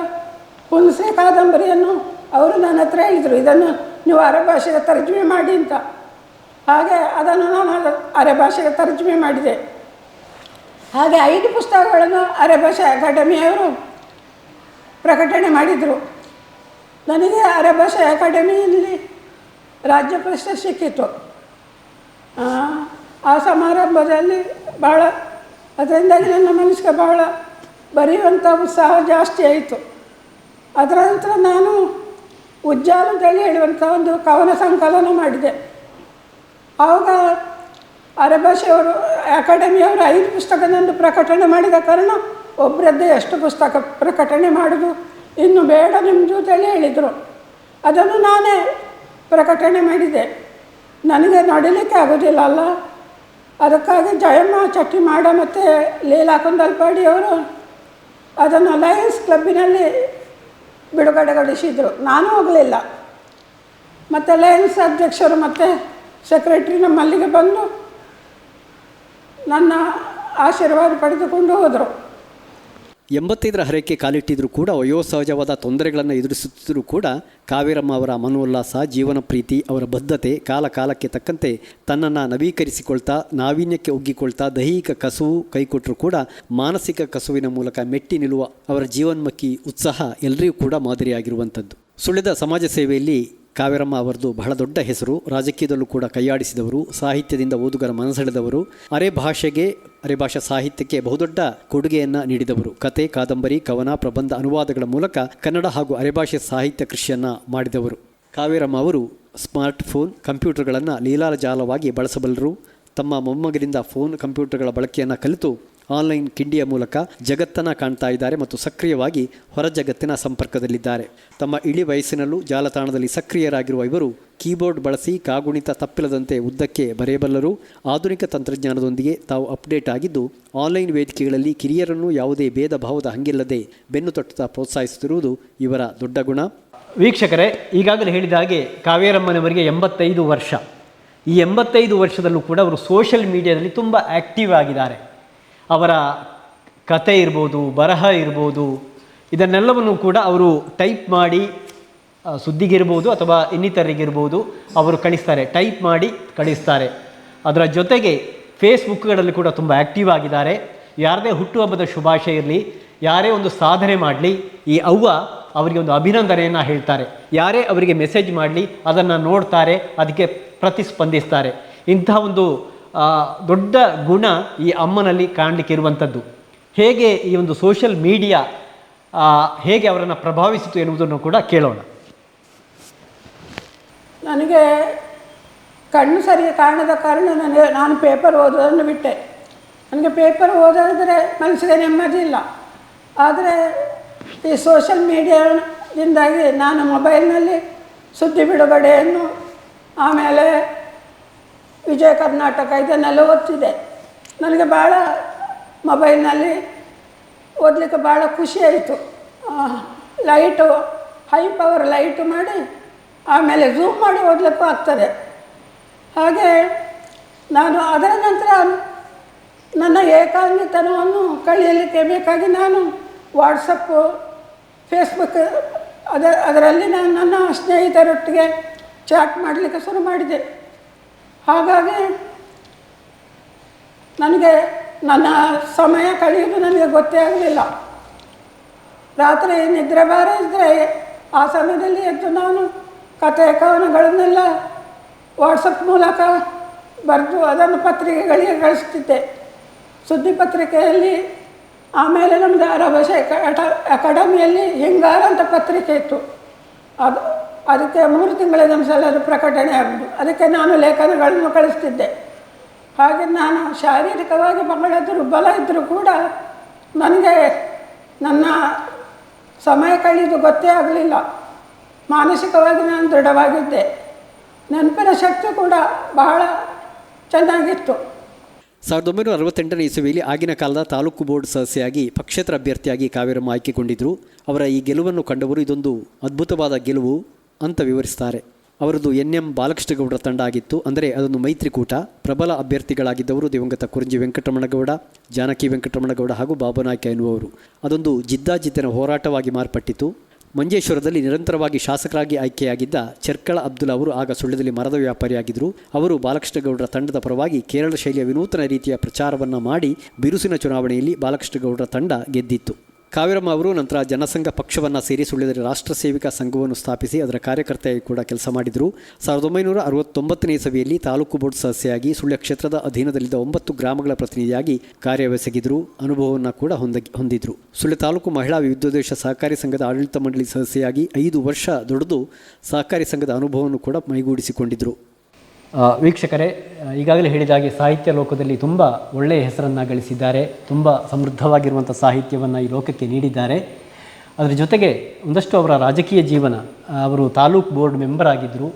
ಹುಣಸೆ ಕಾದಂಬರಿಯನ್ನು ಅವರು ನನ್ನ ಹತ್ರ ಹೇಳಿದರು, ಇದನ್ನು ನೀವು ಅರೆಭಾಷೆಗೆ ತರ್ಜುಮೆ ಮಾಡಿ ಅಂತ. ಹಾಗೆ ಅದನ್ನು ನಾನು ಅರೆ ಭಾಷೆಗೆ ತರ್ಜುಮೆ ಮಾಡಿದೆ. ಹಾಗೆ ಐದು ಪುಸ್ತಕಗಳನ್ನು ಅರೆಭಾಷೆ ಅಕಾಡೆಮಿಯವರು ಪ್ರಕಟಣೆ ಮಾಡಿದರು. ನನಗೆ ಅರೆಭಾಷೆ ಅಕಾಡೆಮಿಯಲ್ಲಿ ರಾಜ್ಯ ಪ್ರಶಸ್ತಿ ಸಿಕ್ಕಿತ್ತು. ಆ, ಸಮಾರಂಭದಲ್ಲಿ ಭಾಳ ಅದರಿಂದಾಗಿ ನನ್ನ ಮನಸ್ಸಿಗೆ ಭಾಳ ಬರೆಯುವಂಥ ಉತ್ಸಾಹ ಜಾಸ್ತಿ ಆಯಿತು. ಅದರ ನಂತರ ನಾನು ಉಜ್ಜಾಲ ಅಂತೇಳಿ ಹೇಳುವಂಥ ಒಂದು ಕವನ ಸಂಕಲನ ಮಾಡಿದೆ. ಆವಾಗ ಅರೆಭಾಷೆಯವರು ಅಕಾಡೆಮಿಯವರು ಐದು ಪುಸ್ತಕದಂದು ಪ್ರಕಟಣೆ ಮಾಡಿದ ಕಾರಣ ಒಬ್ಬರದ್ದೇ ಎಷ್ಟು ಪುಸ್ತಕ ಪ್ರಕಟಣೆ ಮಾಡೋದು ಇನ್ನು ಬೇಡ ನಿಮ್ಮದು ಅಂತೇಳಿ ಹೇಳಿದರು. ಅದನ್ನು ನಾನೇ ಪ್ರಕಟಣೆ ಮಾಡಿದೆ. ನನಗೆ ನಡಿಲಿಕ್ಕೆ ಆಗೋದಿಲ್ಲ ಅಲ್ಲ. ಅದಕ್ಕಾಗಿ ಜಯಮ್ಮ ಚಟ್ಟಿ ಮಾಡ ಮತ್ತು ಲೀಲಾ ಕುಂದಲ್ಪಾಡಿ ಅವರು ಅದನ್ನು ಲಯನ್ಸ್ ಕ್ಲಬ್ಬಿನಲ್ಲಿ ಬಿಡುಗಡೆಗೊಳಿಸಿದರು. ನಾನು ಹೋಗಲಿಲ್ಲ. ಮತ್ತು ಲಯನ್ಸ್ ಅಧ್ಯಕ್ಷರು ಮತ್ತು ಸೆಕ್ರೆಟ್ರಿ ನಮ್ಮಲ್ಲಿಗೆ ಬಂದು ನನ್ನ ಆಶೀರ್ವಾದ ಪಡೆದುಕೊಂಡು ಹೋದರು. ಎಂಬತ್ತೈದರ ಹರಕೆ ಕಾಲಿಟ್ಟಿದ್ರೂ ಕೂಡ ವಯೋಸಹಜವಾದ ತೊಂದರೆಗಳನ್ನು ಎದುರಿಸುತ್ತಿದ್ದರೂ ಕೂಡ ಕಾವೇರಮ್ಮ ಅವರ ಮನೋಲ್ಲಾಸ, ಜೀವನ ಪ್ರೀತಿ, ಅವರ ಬದ್ಧತೆ, ಕಾಲ ಕಾಲಕ್ಕೆ ತಕ್ಕಂತೆ ತನ್ನನ್ನು ನವೀಕರಿಸಿಕೊಳ್ತಾ, ನಾವೀನ್ಯಕ್ಕೆ ಒಗ್ಗಿಕೊಳ್ತಾ, ದೈಹಿಕ ಕಸುವು ಕೈಕೊಟ್ಟರೂ ಕೂಡ ಮಾನಸಿಕ ಕಸುವಿನ ಮೂಲಕ ಮೆಟ್ಟಿ ನಿಲ್ಲುವ ಅವರ ಜೀವನ್ಮುಖಿ ಉತ್ಸಾಹ ಎಲ್ಲರಿಗೂ ಕೂಡ ಮಾದರಿಯಾಗಿರುವಂಥದ್ದು. ಸುಳಿದ ಸಮಾಜ ಸೇವೆಯಲ್ಲಿ ಕಾವೇರಮ್ಮ ಅವರದು ಬಹಳ ದೊಡ್ಡ ಹೆಸರು. ರಾಜಕೀಯದಲ್ಲೂ ಕೂಡ ಕೈಯಾಡಿಸಿದವರು, ಸಾಹಿತ್ಯದಿಂದ ಓದುಗರ ಮನಸೆಳೆದವರು, ಅರೆ ಭಾಷೆಗೆ, ಅರೆ ಭಾಷಾ ಸಾಹಿತ್ಯಕ್ಕೆ ಬಹುದೊಡ್ಡ ಕೊಡುಗೆಯನ್ನು ನೀಡಿದವರು. ಕತೆ, ಕಾದಂಬರಿ, ಕವನ, ಪ್ರಬಂಧ ಅನುವಾದಗಳ ಮೂಲಕ ಕನ್ನಡ ಹಾಗೂ ಅರೆಭಾಷೆ ಸಾಹಿತ್ಯ ಕೃಷಿಯನ್ನು ಮಾಡಿದವರು. ಕಾವೇರಮ್ಮ ಅವರು ಸ್ಮಾರ್ಟ್ ಫೋನ್ ಕಂಪ್ಯೂಟರ್ಗಳನ್ನು ಲೀಲಾಜಾಲವಾಗಿ ಬಳಸಬಲ್ಲರು. ತಮ್ಮ ಮೊಮ್ಮಗರಿಂದ ಫೋನ್, ಕಂಪ್ಯೂಟರ್ಗಳ ಬಳಕೆಯನ್ನು ಕಲಿತು ಆನ್ಲೈನ್ ಕಿಂಡಿಯ ಮೂಲಕ ಜಗತ್ತನ್ನು ಕಾಣ್ತಾ ಇದ್ದಾರೆ ಮತ್ತು ಸಕ್ರಿಯವಾಗಿ ಹೊರ ಜಗತ್ತಿನ ಸಂಪರ್ಕದಲ್ಲಿದ್ದಾರೆ. ತಮ್ಮ ಇಳಿ ವಯಸ್ಸಿನಲ್ಲೂ ಜಾಲತಾಣದಲ್ಲಿ ಸಕ್ರಿಯರಾಗಿರುವ ಇವರು ಕೀಬೋರ್ಡ್ ಬಳಸಿ ಕಾಗುಣಿತ ತಪ್ಪಿಲ್ಲದಂತೆ ಉದ್ದಕ್ಕೆ ಬರೆಯಬಲ್ಲರು. ಆಧುನಿಕ ತಂತ್ರಜ್ಞಾನದೊಂದಿಗೆ ತಾವು ಅಪ್ಡೇಟ್ ಆಗಿದ್ದು, ಆನ್ಲೈನ್ ವೇದಿಕೆಗಳಲ್ಲಿ ಕಿರಿಯರನ್ನು ಯಾವುದೇ ಭೇದ ಭಾವದ ಹಂಗಿಲ್ಲದೆ ಬೆನ್ನು ತಟ್ಟುತ್ತಾ ಪ್ರೋತ್ಸಾಹಿಸುತ್ತಿರುವುದು ಇವರ ದೊಡ್ಡ ಗುಣ. ವೀಕ್ಷಕರೇ, ಈಗಾಗಲೇ ಹೇಳಿದ ಹಾಗೆ ಕಾವೇರಮ್ಮನವರಿಗೆ ಎಂಬತ್ತೈದು ವರ್ಷ. ಈ ಎಂಬತ್ತೈದು ವರ್ಷದಲ್ಲೂ ಕೂಡ ಅವರು ಸೋಷಿಯಲ್ ಮೀಡಿಯಾದಲ್ಲಿ ತುಂಬ ಆ್ಯಕ್ಟಿವ್ ಆಗಿದ್ದಾರೆ. ಅವರ ಕತೆ ಇರ್ಬೋದು, ಬರಹ ಇರ್ಬೋದು, ಇದನ್ನೆಲ್ಲವನ್ನು ಕೂಡ ಅವರು ಟೈಪ್ ಮಾಡಿ ಸುದ್ದಿಗಿರ್ಬೋದು ಅಥವಾ ಇನ್ನಿತರರಿಗಿರ್ಬೋದು ಅವರು ಕಳಿಸ್ತಾರೆ. ಟೈಪ್ ಮಾಡಿ ಕಳಿಸ್ತಾರೆ. ಅದರ ಜೊತೆಗೆ ಫೇಸ್ಬುಕ್ಗಳಲ್ಲಿ ಕೂಡ ತುಂಬ ಆ್ಯಕ್ಟಿವ್ ಆಗಿದ್ದಾರೆ. ಯಾರದೇ ಹುಟ್ಟುಹಬ್ಬದ ಶುಭಾಶಯ ಇರಲಿ, ಯಾರೇ ಒಂದು ಸಾಧನೆ ಮಾಡಲಿ, ಈ ಅವ್ವ ಅವರಿಗೆ ಒಂದು ಅಭಿನಂದನೆಯನ್ನು ಹೇಳ್ತಾರೆ. ಯಾರೇ ಅವರಿಗೆ ಮೆಸೇಜ್ ಮಾಡಲಿ, ಅದನ್ನು ನೋಡ್ತಾರೆ. ಅದಕ್ಕೆ ಪ್ರತಿಸ್ಪಂದಿಸ್ತಾರೆ. ಇಂತಹ ಒಂದು ದೊಡ್ಡ ಗುಣ ಈ ಅಮ್ಮನಲ್ಲಿ ಕಾಣಲಿಕ್ಕೆ ಇರುವಂಥದ್ದು ಹೇಗೆ ಈ ಒಂದು ಸೋಷಿಯಲ್ ಮೀಡಿಯಾ ಹೇಗೆ ಅವರನ್ನು ಪ್ರಭಾವಿಸಿತು ಎನ್ನುವುದನ್ನು ಕೂಡ ಕೇಳೋಣ. ನನಗೆ ಕಣ್ಣು ಸರಿ ಕಾಣದ ಕಾರಣ ನನಗೆ, ನಾನು ಪೇಪರ್ ಓದೋದನ್ನು ಬಿಟ್ಟೆ. ನನಗೆ ಪೇಪರ್ ಓದೋದ್ರೆ ಮನಸ್ಸಿಗೆ ನೆಮ್ಮದಿ ಇಲ್ಲ. ಆದರೆ ಈ ಸೋಷಲ್ ಮೀಡಿಯಾದಿಂದಾಗಿ ನಾನು ಮೊಬೈಲ್ನಲ್ಲಿ ಸುದ್ದಿ ಬಿಡುಗಡೆಯನ್ನು ಆಮೇಲೆ ವಿಜಯ ಕರ್ನಾಟಕ ಇದನ್ನೆಲ್ಲ ಓದ್ತಿದ್ದೆ. ನನಗೆ ಭಾಳ ಮೊಬೈಲ್ನಲ್ಲಿ ಓದಲಿಕ್ಕೆ ಭಾಳ ಖುಷಿ ಆಯಿತು. ಲೈಟು, ಹೈ ಪವರ್ ಲೈಟು ಮಾಡಿ ಆಮೇಲೆ ಝೂಮ್ ಮಾಡಿ ಓದಲಿಕ್ಕೂ ಆಗ್ತದೆ. ಹಾಗೆ ನಾನು ಅದರ ನಂತರ ನನ್ನ ಏಕಾಂಗಿತನವನ್ನು ಕಳೆಯಲಿಕ್ಕೆ ಬೇಕಾಗಿ ನಾನು ವಾಟ್ಸಪ್ಪು, ಫೇಸ್ಬುಕ್ ಅದ ಅದರಲ್ಲಿ ನಾನು ನನ್ನ ಸ್ನೇಹಿತರೊಟ್ಟಿಗೆ ಚಾಟ್ ಮಾಡಲಿಕ್ಕೆ ಶುರು ಮಾಡಿದೆ. ಹಾಗಾಗಿ ನನಗೆ ನನ್ನ ಸಮಯ ಕಳೆಯೋದು ನನಗೆ ಗೊತ್ತೇ ಆಗಲಿಲ್ಲ. ರಾತ್ರಿ ನಿದ್ರೆ ಬಾರ ಇದ್ದರೆ ಆ ಸಮಯದಲ್ಲಿ ಎದ್ದು ನಾನು ಕತೆ ಕವನಗಳನ್ನೆಲ್ಲ ವಾಟ್ಸಪ್ ಮೂಲಕ ಬರೆದು ಅದನ್ನು ಪತ್ರಿಕೆಗಳಿಗೆ ಕಳಿಸ್ತಿದ್ದೆ. ಸುದ್ದಿ ಪತ್ರಿಕೆಯಲ್ಲಿ ಆಮೇಲೆ ನಮ್ಮದು ಅರಭಾಷೆ ಅಕಾಡೆಮಿಯಲ್ಲಿ ಹಿಂಗಾರ ಅಂತ ಪತ್ರಿಕೆ ಇತ್ತು. ಅದು ಅದಕ್ಕೆ ಮೂರು ತಿಂಗಳಿಗೊಂದು ಸಲ ಅದು ಪ್ರಕಟಣೆ ಆಗೋದು ಅದಕ್ಕೆ ನಾನು ಲೇಖನಗಳನ್ನು ಕಳಿಸ್ತಿದ್ದೆ. ಹಾಗೆ ನಾನು ಶಾರೀರಿಕವಾಗಿ ಬಹಳ ದುರ್ಬಲ ಇದ್ದರೂ ಕೂಡ ನನಗೆ ನನ್ನ ಸಮಯ ಕಳೆಯೋದು ಗೊತ್ತೇ ಆಗಲಿಲ್ಲ. ಮಾನಸಿಕವಾಗಿ ನಾನು ದೃಢವಾಗಿದ್ದೆ. ನೆನಪಿನ ಶಕ್ತಿ ಕೂಡ ಬಹಳ ಚೆನ್ನಾಗಿತ್ತು. ಸಾವಿರದ ಒಂಬೈನೂರ ಅರವತ್ತೆಂಟನೇ ಇಸುವಿಯಲ್ಲಿ ಆಗಿನ ಕಾಲದ ತಾಲೂಕು ಬೋರ್ಡ್ ಸದಸ್ಯೆಯಾಗಿ ಪಕ್ಷೇತರ ಅಭ್ಯರ್ಥಿಯಾಗಿ ಕಾವೇರಮ್ಮ ಆಯ್ಕೆಗೊಂಡಿದ್ದರು ಅವರ ಈ ಗೆಲುವನ್ನು ಕಂಡವರು ಇದೊಂದು ಅದ್ಭುತವಾದ ಗೆಲುವು. ಅಂತ ವಿವರಿಸ್ತಾರೆ. ಅವರದು ಎನ್ ಎಂ ಬಾಲಕೃಷ್ಣಗೌಡರ ತಂಡ ಆಗಿತ್ತು. ಅಂದರೆ ಅದೊಂದು ಮೈತ್ರಿಕೂಟ. ಪ್ರಬಲ ಅಭ್ಯರ್ಥಿಗಳಾಗಿದ್ದವರು ದಿವಂಗತ ಕುರಂಜಿ ವೆಂಕಟರಮಣಗೌಡ, ಜಾನಕಿ ವೆಂಕಟರಮಣಗೌಡ ಹಾಗೂ ಬಾಬುನಾಯ್ಕ ಎನ್ನುವರು ಅದೊಂದು ಜಿದ್ದಾಜಿದ್ದಿನ ಹೋರಾಟವಾಗಿ ಮಾರ್ಪಟ್ಟಿತು ಮಂಜೇಶ್ವರದಲ್ಲಿ ನಿರಂತರವಾಗಿ ಶಾಸಕರಾಗಿ ಆಯ್ಕೆಯಾಗಿದ್ದ ಚರ್ಕಳ ಅಬ್ದುಲ್ ಅವರು ಆಗ ಸುಳ್ಳಿನಲ್ಲಿ ಮರದ ವ್ಯಾಪಾರಿಯಾಗಿದ್ದರು. ಅವರು ಬಾಲಕೃಷ್ಣಗೌಡರ ತಂಡದ ಪರವಾಗಿ ಕೇರಳ ಶೈಲಿಯ ವಿನೂತನ ರೀತಿಯ ಪ್ರಚಾರವನ್ನು ಮಾಡಿ ಬಿರುಸಿನ ಚುನಾವಣೆಯಲ್ಲಿ ಬಾಲಕೃಷ್ಣಗೌಡರ ತಂಡ ಗೆದ್ದಿತ್ತು. ಕಾವೇರಮ್ಮ ಅವರು ನಂತರ ಜನಸಂಘ ಪಕ್ಷವನ್ನು ಸೇರಿ ಸುಳ್ಳಿದರೆ ರಾಷ್ಟ್ರ ಸೇವಿಕಾ ಸಂಘವನ್ನು ಸ್ಥಾಪಿಸಿ ಅದರ ಕಾರ್ಯಕರ್ತೆಯಾಗಿ ಕೂಡ ಕೆಲಸ ಮಾಡಿದರು. ಸಾವಿರದ ಒಂಬೈನೂರ ಅರವತ್ತೊಂಬತ್ತನೇ ಸಭೆಯಲ್ಲಿ ತಾಲೂಕು ಬೋರ್ಡ್ ಸದಸ್ಯೆಯಾಗಿ ಸುಳ್ಯ ಕ್ಷೇತ್ರದ ಅಧೀನದಲ್ಲಿದ್ದ ಒಂಬತ್ತು ಗ್ರಾಮಗಳ ಪ್ರತಿನಿಧಿಯಾಗಿ ಕಾರ್ಯವೆಸಗಿದ್ರು. ಅನುಭವವನ್ನು ಕೂಡ ಹೊಂದ, ಹೊಂದಿದ್ರು. ಸುಳ್ಯ ತಾಲೂಕು ಮಹಿಳಾ ವಿದ್ಯೋದ್ದೇಶ ಸಹಕಾರಿ ಸಂಘದ ಆಡಳಿತ ಮಂಡಳಿ ಸದಸ್ಯೆಯಾಗಿ ಐದು ವರ್ಷ ದುಡಿದು ಸಹಕಾರಿ ಸಂಘದ ಅನುಭವವನ್ನು ಕೂಡ ಮೈಗೂಡಿಸಿಕೊಂಡಿದ್ದರು ವೀಕ್ಷಕರೇ ಈಗಾಗಲೇ ಹೇಳಿದ ಹಾಗೆ ಸಾಹಿತ್ಯ ಲೋಕದಲ್ಲಿ ತುಂಬ ಒಳ್ಳೆಯ ಹೆಸರನ್ನು ಗಳಿಸಿದ್ದಾರೆ, ತುಂಬ ಸಮೃದ್ಧವಾಗಿರುವಂಥ ಸಾಹಿತ್ಯವನ್ನು ಈ ಲೋಕಕ್ಕೆ ನೀಡಿದ್ದಾರೆ. ಅದರ ಜೊತೆಗೆ ಒಂದಷ್ಟು ಅವರ ರಾಜಕೀಯ ಜೀವನ ಅವರು ತಾಲೂಕ್ ಬೋರ್ಡ್ ಮೆಂಬರ್ ಆಗಿದ್ದರು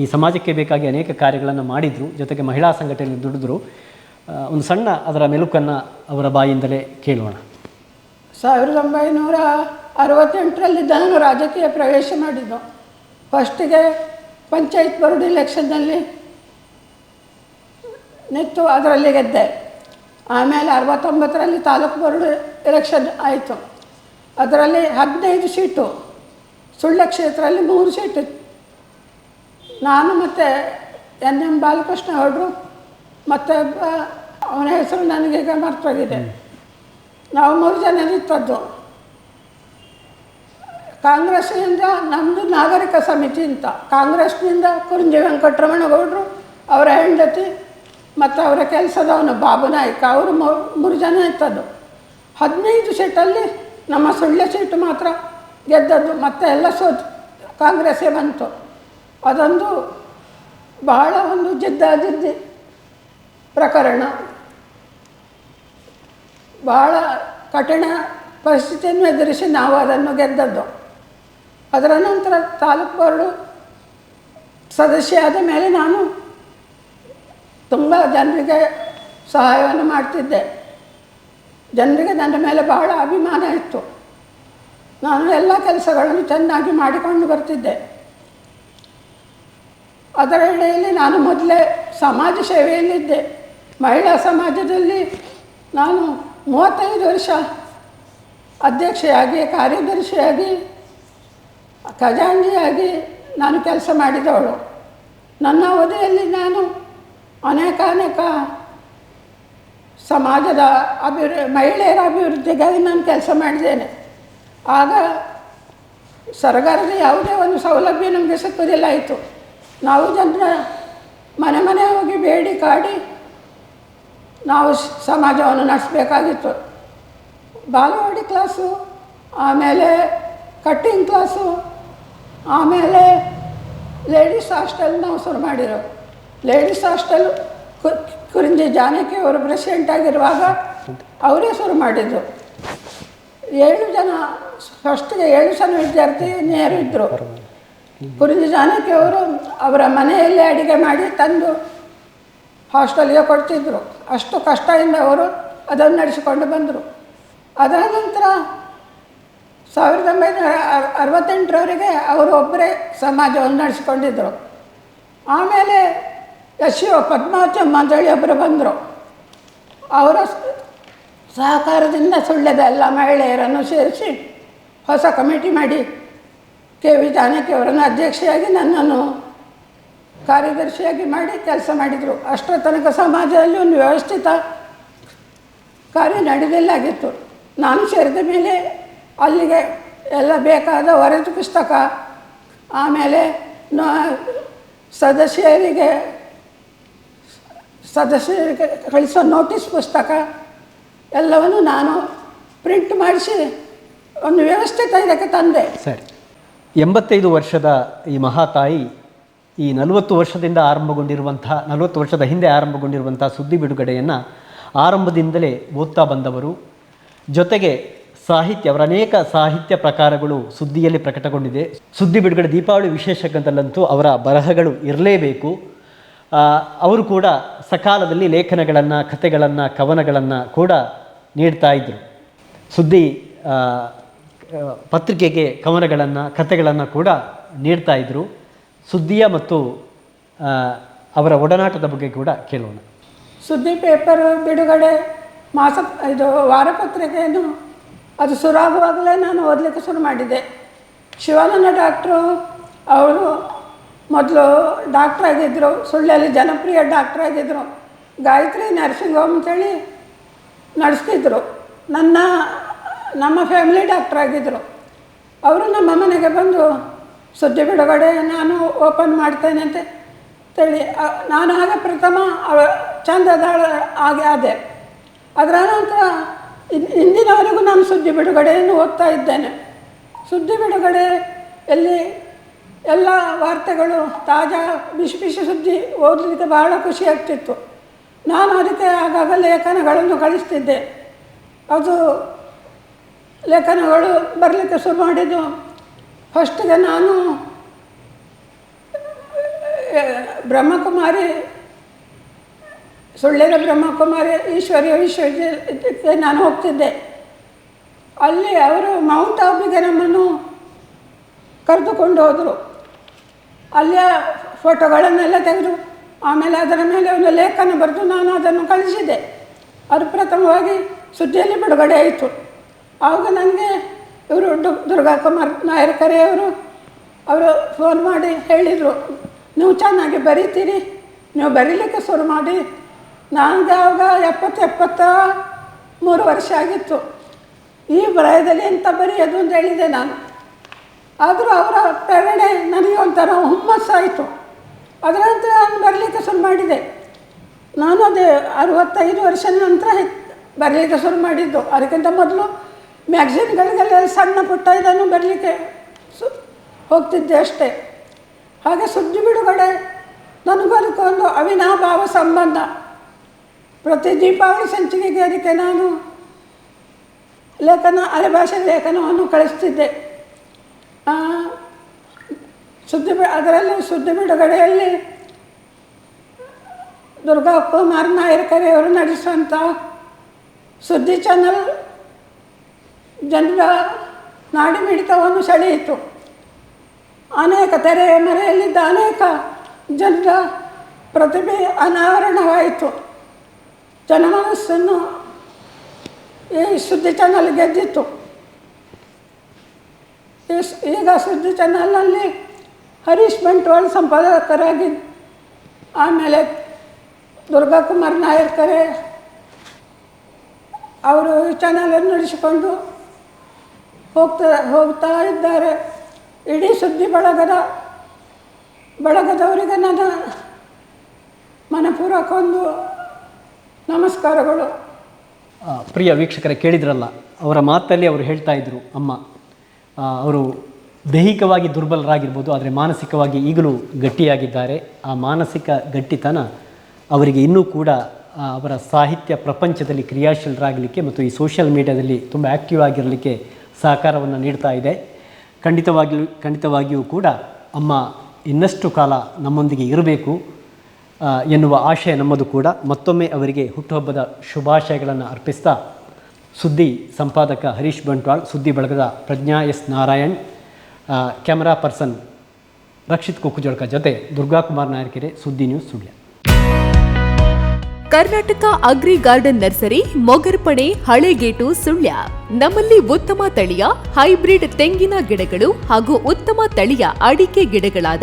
ಈ ಸಮಾಜಕ್ಕೆ ಬೇಕಾಗಿ ಅನೇಕ ಕಾರ್ಯಗಳನ್ನು ಮಾಡಿದರು, ಜೊತೆಗೆ ಮಹಿಳಾ ಸಂಘಟನೆಯಲ್ಲಿ ದುಡಿದ್ರು. ಒಂದು ಸಣ್ಣ ಅದರ ಮೆಲುಕನ್ನು ಅವರ ಬಾಯಿಂದಲೇ ಕೇಳೋಣ. ಸಾವಿರದ ಒಂಬೈನೂರ ಅರವತ್ತೆಂಟರಲ್ಲಿ ನಾನು ರಾಜಕೀಯ ಪ್ರವೇಶ ಮಾಡಿದ್ದು. ಫಸ್ಟಿಗೆ ಪಂಚಾಯತ್ ಬೋರ್ಡ್ ಇಲೆಕ್ಷನ್ನಲ್ಲಿ ನಿಂತು ಅದರಲ್ಲಿ ಗೆದ್ದೆ. ಆಮೇಲೆ ಅರವತ್ತೊಂಬತ್ತರಲ್ಲಿ ತಾಲೂಕು ಬೋರ್ಡ್ ಎಲೆಕ್ಷನ್ ಆಯಿತು. ಅದರಲ್ಲಿ ಹದಿನೈದು ಸೀಟು, ಸುಳ್ಳ ಕ್ಷೇತ್ರದಲ್ಲಿ ಮೂರು ಸೀಟು ನಾನು ಮತ್ತು ಎನ್ ಎಂ ಬಾಲಕೃಷ್ಣ ಅವರು ಮತ್ತು ಅವನ ಹೆಸರು ನನಗೀಗ ಮರ್ತೋಗಿದೆ. ನಾವು ಮೂರು ಜನ ನಿಂತದ್ದು. ಕಾಂಗ್ರೆಸ್ನಿಂದ ನಮ್ಮದು ನಾಗರಿಕ ಸಮಿತಿ ಅಂತ. ಕಾಂಗ್ರೆಸ್ನಿಂದ ಕುರುಂಜಿ ವೆಂಕಟರಮಣ ಗೌಡರು ಅವರ ಹೆಂಡತಿ ಮತ್ತು ಅವರ ಕೆಲಸದವನು ಬಾಬು ನಾಯ್ಕ, ಅವರು ಮೂರು ಜನ ಇತ್ತದು ಹದಿನೈದು ಸೀಟಲ್ಲಿ ನಮ್ಮ ಸುಳ್ಯ ಸೀಟು ಮಾತ್ರ ಗೆದ್ದದ್ದು, ಮತ್ತೆ ಎಲ್ಲ ಸೋತು ಕಾಂಗ್ರೆಸ್ಸೇ ಬಂತು. ಅದೊಂದು ಬಹಳ ಒಂದು ಜಿದ್ದಾಜಿದ್ದಿ ಪ್ರಕರಣ. ಬಹಳ ಕಠಿಣ ಪರಿಸ್ಥಿತಿಯನ್ನು ಎದುರಿಸಿ ನಾವು ಅದನ್ನು ಗೆದ್ದದ್ದು. ಅದರ ನಂತರ ತಾಲೂಕು ಬೋರ್ಡು ಸದಸ್ಯ ಆದ ಮೇಲೆ ನಾನು ತುಂಬ ಜನರಿಗೆ ಸಹಾಯವನ್ನು ಮಾಡ್ತಿದ್ದೆ. ಜನರಿಗೆ ನನ್ನ ಮೇಲೆ ಬಹಳ ಅಭಿಮಾನ ಇತ್ತು. ನಾನು ಎಲ್ಲ ಕೆಲಸಗಳನ್ನು ಚೆನ್ನಾಗಿ ಮಾಡಿಕೊಂಡು ಬರ್ತಿದ್ದೆ. ಅದರ ಎಡೆಯಲ್ಲಿ ನಾನು ಮೊದಲೇ ಸಮಾಜ ಸೇವೆಯಲ್ಲಿದ್ದೆ. ಮಹಿಳಾ ಸಮಾಜದಲ್ಲಿ ನಾನು ಮೂವತ್ತೈದು ವರ್ಷ ಅಧ್ಯಕ್ಷೆಯಾಗಿ, ಕಾರ್ಯದರ್ಶಿಯಾಗಿ ಖಜಾಂಚಿಯಾಗಿ ನಾನು ಕೆಲಸ ಮಾಡಿದವಳು. ನನ್ನ ಅವಧಿಯಲ್ಲಿ ನಾನು ಅನೇಕ ಅನೇಕ ಸಮಾಜದ ಅಭಿವೃ, ಮಹಿಳೆಯರ ಅಭಿವೃದ್ಧಿಗಾಗಿ ನಾನು ಕೆಲಸ ಮಾಡಿದ್ದೇನೆ. ಆಗ ಸರ್ಕಾರದ ಯಾವುದೇ ಒಂದು ಸೌಲಭ್ಯ ನಮಗೆ ಸಿಕ್ಕುವುದಿಲ್ಲ ಆಯಿತು. ನಾವು ಜನರ ಮನೆ ಮನೆ ಹೋಗಿ ಬೇಡಿ ಕಾಡಿ ನಾವು ಸಮಾಜವನ್ನು ನಡೆಸಬೇಕಾಗಿತ್ತು. ಬಾಲವಾಡಿ ಕ್ಲಾಸು ಆಮೇಲೆ ಕಟ್ಟಿಂಗ್ ಕ್ಲಾಸು ಆಮೇಲೆ ಲೇಡೀಸ್ ಹಾಸ್ಟೆಲ್ ನಾವು ಶುರು ಮಾಡಿರೋ ಲೇಡೀಸ್ ಹಾಸ್ಟೆಲ್ ಕುರಿಂಜಿ ಜಾನಕಿ ಅವರು ಪ್ರೆಸಿಡೆಂಟ್ ಆಗಿರುವಾಗ ಅವರೇ ಶುರು ಮಾಡಿದ್ರು. ಏಳು ಜನ ಫಸ್ಟ್ಗೆ ಏಳು ಜನ ವಿದ್ಯಾರ್ಥಿನಿಯರು ಇದ್ದರು ಕುರಿಂಜಿ ಜಾನಕಿ ಅವರು ಅವರ ಮನೆಯಲ್ಲೇ ಅಡಿಗೆ ಮಾಡಿ ತಂದು ಹಾಸ್ಟೆಲ್ಗೆ ಕೊಡ್ತಿದ್ದರು ಅಷ್ಟು ಕಷ್ಟದಿಂದ ಅವರು ಅದನ್ನು ನಡೆಸಿಕೊಂಡು ಬಂದರು. ಅದರ ನಂತರ ಸಾವಿರದ ಒಂಬೈನೂರ ಅರ್- ಅರವತ್ತೆಂಟರವರೆಗೆ ಅವರು ಒಬ್ಬರೇ ಸಮಾಜವನ್ನು ನಡೆಸ್ಕೊಂಡಿದ್ದರು ಆಮೇಲೆ ಎಸ್ ಪದ್ಮಾವತಿ ಮಂಜಳಿ ಒಬ್ಬರು ಬಂದರು. ಅವರ ಸಹಕಾರದಿಂದ ಸುಳ್ಳ್ಯದ ಎಲ್ಲ ಮಹಿಳೆಯರನ್ನು ಸೇರಿಸಿ ಹೊಸ ಕಮಿಟಿ ಮಾಡಿ ಕೆ ವಿ ಜಾನಕಿ ಅವರನ್ನು ಅಧ್ಯಕ್ಷೆಯಾಗಿ ನನ್ನನ್ನು ಕಾರ್ಯದರ್ಶಿಯಾಗಿ ಮಾಡಿ ಕೆಲಸ ಮಾಡಿದರು. ಅಷ್ಟರ ತನಕ ಸಮಾಜದಲ್ಲಿ ಒಂದು ವ್ಯವಸ್ಥಿತ ಕಾರ್ಯ ನಡೆದಿಲ್ಲಾಗಿತ್ತು ನಾನು ಸೇರಿದ ಮೇಲೆ ಅಲ್ಲಿಗೆ ಎಲ್ಲ ಬೇಕಾದ ವರದಿ ಪುಸ್ತಕ, ಆಮೇಲೆ ಸದಸ್ಯರಿಗೆ ಸದಸ್ಯರಿಗೆ ಕಳಿಸೋ ನೋಟಿಸ್ ಪುಸ್ತಕ, ಎಲ್ಲವನ್ನು ನಾನು ಪ್ರಿಂಟ್ ಮಾಡಿಸಿ ಒಂದು ವ್ಯವಸ್ಥೆ ಇದಕ್ಕೆ ತಂದೆ. ಸರಿ. ಎಂಬತ್ತೈದು ವರ್ಷದ ಈ ಮಹಾತಾಯಿ ಈ ನಲವತ್ತು ವರ್ಷದಿಂದ ಆರಂಭಗೊಂಡಿರುವಂಥ ನಲವತ್ತು ವರ್ಷದ ಹಿಂದೆ ಆರಂಭಗೊಂಡಿರುವಂಥ ಸುದ್ದಿ ಬಿಡುಗಡೆಯನ್ನು ಆರಂಭದಿಂದಲೇ ಓದ್ತಾ ಬಂದವರು. ಜೊತೆಗೆ ಸಾಹಿತ್ಯ, ಅವರ ಅನೇಕ ಸಾಹಿತ್ಯ ಪ್ರಕಾರಗಳು ಸುದ್ದಿಯಲ್ಲಿ ಪ್ರಕಟಗೊಂಡಿದೆ. ಸುದ್ದಿ ಬಿಡುಗಡೆ ದೀಪಾವಳಿ ವಿಶೇಷಕದಲ್ಲಂತೂ ಅವರ ಬರಹಗಳು ಇರಲೇಬೇಕು. ಅವರು ಕೂಡ ಸಕಾಲದಲ್ಲಿ ಲೇಖನಗಳನ್ನು, ಕಥೆಗಳನ್ನು, ಕವನಗಳನ್ನು ಕೂಡ ನೀಡ್ತಾ ಇದ್ದರು ಸುದ್ದಿ ಪತ್ರಿಕೆಗೆ ಕವನಗಳನ್ನು, ಕಥೆಗಳನ್ನು ಕೂಡ ನೀಡ್ತಾ ಇದ್ದರು ಸುದ್ದಿಯ ಮತ್ತು ಅವರ ಒಡನಾಟದ ಬಗ್ಗೆ ಕೂಡ ಕೇಳೋಣ. ಸುದ್ದಿ ಪೇಪರ್ ಬಿಡುಗಡೆ ಮಾಸ, ಇದು ವಾರಪತ್ರಿಕೆಯನ್ನು ಅದು ಶುರುವಾಗುವಾಗಲೇ ನಾನು ಓದಲಿಕ್ಕೆ ಶುರು ಮಾಡಿದೆ. ಶಿವಾನಂದ ಡಾಕ್ಟ್ರು ಅವರು ಮೊದಲು ಡಾಕ್ಟ್ರಾಗಿದ್ದರು ಸುಳ್ಳಲ್ಲಿ ಜನಪ್ರಿಯ ಡಾಕ್ಟ್ರಾಗಿದ್ದರು ಗಾಯತ್ರಿ ನರ್ಸಿಂಗ್ ಹೋಮ್ ಅಂತೇಳಿ ನಡೆಸ್ತಿದ್ರು. ನನ್ನ, ನಮ್ಮ ಫ್ಯಾಮಿಲಿ ಡಾಕ್ಟ್ರಾಗಿದ್ದರು ಅವರು ನಮ್ಮ ಮನೆಗೆ ಬಂದು, ಸುದ್ದಿ ಬಿಡುಗಡೆ ನಾನು ಓಪನ್ ಮಾಡ್ತೇನೆ ಅಂತ ಹೇಳಿ ನಾನು ಆಗ ಪ್ರಥಮ ಚಂದದಾಳ ಆಗಿ ಆದೆ. ಅದರ ನಂತರ ಇಂದಿನವರೆಗೂ ನಾನು ಸುದ್ದಿ ಬಿಡುಗಡೆಯನ್ನು ಓದ್ತಾ ಇದ್ದೇನೆ. ಸುದ್ದಿ ಬಿಡುಗಡೆ ಎಲ್ಲಿ ಎಲ್ಲ ವಾರ್ತೆಗಳು ತಾಜಾ ಬಿಸಿ ಬಿಸಿ ಸುದ್ದಿ ಓದಲಿಕ್ಕೆ ಬಹಳ ಖುಷಿ ಆಗ್ತಿತ್ತು. ನಾನು ಅದಕ್ಕೆ ಆಗಾಗ ಲೇಖನಗಳನ್ನು ಕಳಿಸ್ತಿದ್ದೆ. ಅದು ಲೇಖನಗಳು ಬರಲಿಕ್ಕೆ ಶುರು ಮಾಡಿದ್ದು ಫಸ್ಟಿಗೆ ನಾನು ಬ್ರಹ್ಮಕುಮಾರಿ ಸುಳ್ಳ್ಯದ ಬ್ರಹ್ಮಕುಮಾರಿ ಈಶ್ವರ್ಯ ವಿಶ್ವವಿದ್ಯಾಲಯಕ್ಕೆ ನಾನು ಹೋಗ್ತಿದ್ದೆ. ಅಲ್ಲಿ ಅವರು ಮೌಂಟ್ ಆಬಿಗೆ ನಮ್ಮನ್ನು ಕರೆದುಕೊಂಡು ಹೋದರು. ಅಲ್ಲಿಯ ಫೋಟೋಗಳನ್ನೆಲ್ಲ ತೆಗೆದು ಆಮೇಲೆ ಅದರ ಮೇಲೆ ಒಂದು ಲೇಖನ ಬರೆದು ನಾನು ಅದನ್ನು ಕಳಿಸಿದೆ. ಅದು ಪ್ರಥಮವಾಗಿ ಸುದ್ದಿಯಲ್ಲಿ ಬಿಡುಗಡೆ ಆಯಿತು. ಆವಾಗ ನನಗೆ ಇವರು ದುರ್ಗಾ ಕುಮಾರ್ ನಾಯರ್ಕರೆ ಅವರು ಅವರು ಫೋನ್ ಮಾಡಿ ಹೇಳಿದರು, ನೀವು ಚೆನ್ನಾಗಿ ಬರೀತೀರಿ, ನೀವು ಬರೀಲಿಕ್ಕೆ ಶುರು ಮಾಡಿ ನನಗೆ ಆವಾಗ ಎಪ್ಪತ್ತು ಎಪ್ಪತ್ತ ಮೂರು ವರ್ಷ ಆಗಿತ್ತು. ಈ ಪ್ರಾಯದಲ್ಲಿ ಬರೀ ಬರೆಯೋದು ಅಂತ ಹೇಳಿದೆ ನಾನು. ಆದರೂ ಅವರ ಪ್ರೇರಣೆ ನನಗೆ ಒಂಥರ ಹುಮ್ಮಸ್ಸಾಯಿತು ಅದರ ನಂತರ ನಾನು ಬರಲಿಕ್ಕೆ ಶುರು ಮಾಡಿದೆ. ನಾನು ಅದೇ ಅರವತ್ತೈದು ವರ್ಷ ನಂತರ ಬರಲಿಕ್ಕೆ ಶುರು ಮಾಡಿದ್ದು. ಅದಕ್ಕಿಂತ ಮೊದಲು ಮ್ಯಾಗ್ಝಿನ್ಗಳಿಗೆಲ್ಲ ಸಣ್ಣ ಪುಟ್ಟ ಇದನ್ನು ಬರಲಿಕ್ಕೆ ಸು, ಹೋಗ್ತಿದ್ದೆ ಅಷ್ಟೇ. ಹಾಗೆ ಸುದ್ದಿ ಬಿಡುಗಡೆ, ನನಗೂ ಅದಕ್ಕೊಂದು ಅವಿನಾಭಾವ ಸಂಬಂಧ. ಪ್ರತಿ ದೀಪಾವಳಿ ಸಂಚಿಕೆಗೆ ಅದಕ್ಕೆ ನಾನು ಲೇಖನ ಅರೆಭಾಷೆ ಲೇಖನವನ್ನು ಕಳಿಸ್ತಿದ್ದೆ. ಸುದ್ದಿ ಅದರಲ್ಲಿ ಸುದ್ದಿ ಬಿಡುಗಡೆಯಲ್ಲಿ ದುರ್ಗಾ ಕುಮಾರ್ ನಾಯಕರೆಯವರು ನಡೆಸುವಂಥ ಸುದ್ದಿ ಚಾನಲ್ ಜನರ ನಾಡಿ ಮಿಡಿತವನ್ನು ಸೆಳೆಯಿತು. ಅನೇಕ ತೆರೆಯ ಮರೆಯಲ್ಲಿದ್ದ ಅನೇಕ ಜನರ ಪ್ರತಿಭೆ ಅನಾವರಣವಾಯಿತು. ಜನಮನಸ್ಸನ್ನು ಈ ಸುದ್ದಿ ಚಾನಲ್ ಗೆದ್ದಿತ್ತು. ಈಗ ಸುದ್ದಿ ಚಾನಲಲ್ಲಿ ಹರೀಶ್ ಬಂಟ್ವಾಳ್ ಸಂಪಾದಕರಾಗಿ, ಆಮೇಲೆ ದುರ್ಗಾ ಕುಮಾರ್ ನಾಯರ್ಕರೆ ಅವರು ಈ ಚಾನಲನ್ನು ನಡೆಸಿಕೊಂಡು ಹೋಗ್ತಾ ಹೋಗ್ತಾ ಇದ್ದಾರೆ. ಇಡೀ ಸುದ್ದಿ ಬಳಗದ, ಬಳಗದವರಿಗೆ ನಾನು ಮನಪೂರ್ವಕ ಒಂದು ನಮಸ್ಕಾರಗಳು. ಪ್ರಿಯ ವೀಕ್ಷಕರೇ, ಕೇಳಿದ್ರಲ್ಲ, ಅವರ ಮಾತಲ್ಲಿ ಅವರು ಹೇಳ್ತಾ ಇದ್ರು ಅಮ್ಮ. ಅವರು ದೈಹಿಕವಾಗಿ ದುರ್ಬಲರಾಗಿರ್ಬೋದು, ಆದರೆ ಮಾನಸಿಕವಾಗಿ ಈಗಲೂ ಗಟ್ಟಿಯಾಗಿದ್ದಾರೆ. ಆ ಮಾನಸಿಕ ಗಟ್ಟಿತನ ಅವರಿಗೆ ಇನ್ನೂ ಕೂಡ ಅವರ ಸಾಹಿತ್ಯ ಪ್ರಪಂಚದಲ್ಲಿ ಕ್ರಿಯಾಶೀಲರಾಗಲಿಕ್ಕೆ ಮತ್ತು ಈ ಸೋಷಿಯಲ್ ಮೀಡಿಯಾದಲ್ಲಿ ತುಂಬ ಆ್ಯಕ್ಟಿವ್ ಆಗಿರಲಿಕ್ಕೆ ಸಹಕಾರವನ್ನು ನೀಡ್ತಾ ಇದೆ. ಖಂಡಿತವಾಗಿಯೂ ಖಂಡಿತವಾಗಿಯೂ ಕೂಡ ಅಮ್ಮ ಇನ್ನಷ್ಟು ಕಾಲ ನಮ್ಮೊಂದಿಗೆ ಇರಬೇಕು. ಎನ್ನುವ ಆಶಯ ನಮ್ಮದು ಕೂಡ. ಮತ್ತೊಮ್ಮೆ ಅವರಿಗೆ ಹುಟ್ಟುಹಬ್ಬದ ಶುಭಾಶಯಗಳನ್ನು ಅರ್ಪಿಸ್ತಾ ಸುದ್ದಿ ಸಂಪಾದಕ ಹರೀಶ್ ಬಂಟ್ವಾಳ್, ಸುದ್ದಿ ಬಳಗದ Pragna S Narayan camera person Rakshith Kukkujolka ಜೊತೆ Durgakumar ನಾಯಕರೆ Suddi news Sullia. Karnataka agri garden nursery Mogarpane Halegate, Sullia. ನಮ್ಮಲ್ಲಿ ಉತ್ತಮ ತಳಿಯ, ಹೈಬ್ರಿಡ್ ತೆಂಗಿನ ಗಿಡಗಳು ಹಾಗೂ ಉತ್ತಮ ತಳಿಯ ಅಡಿಕೆ ಗಿಡಗಳಾದ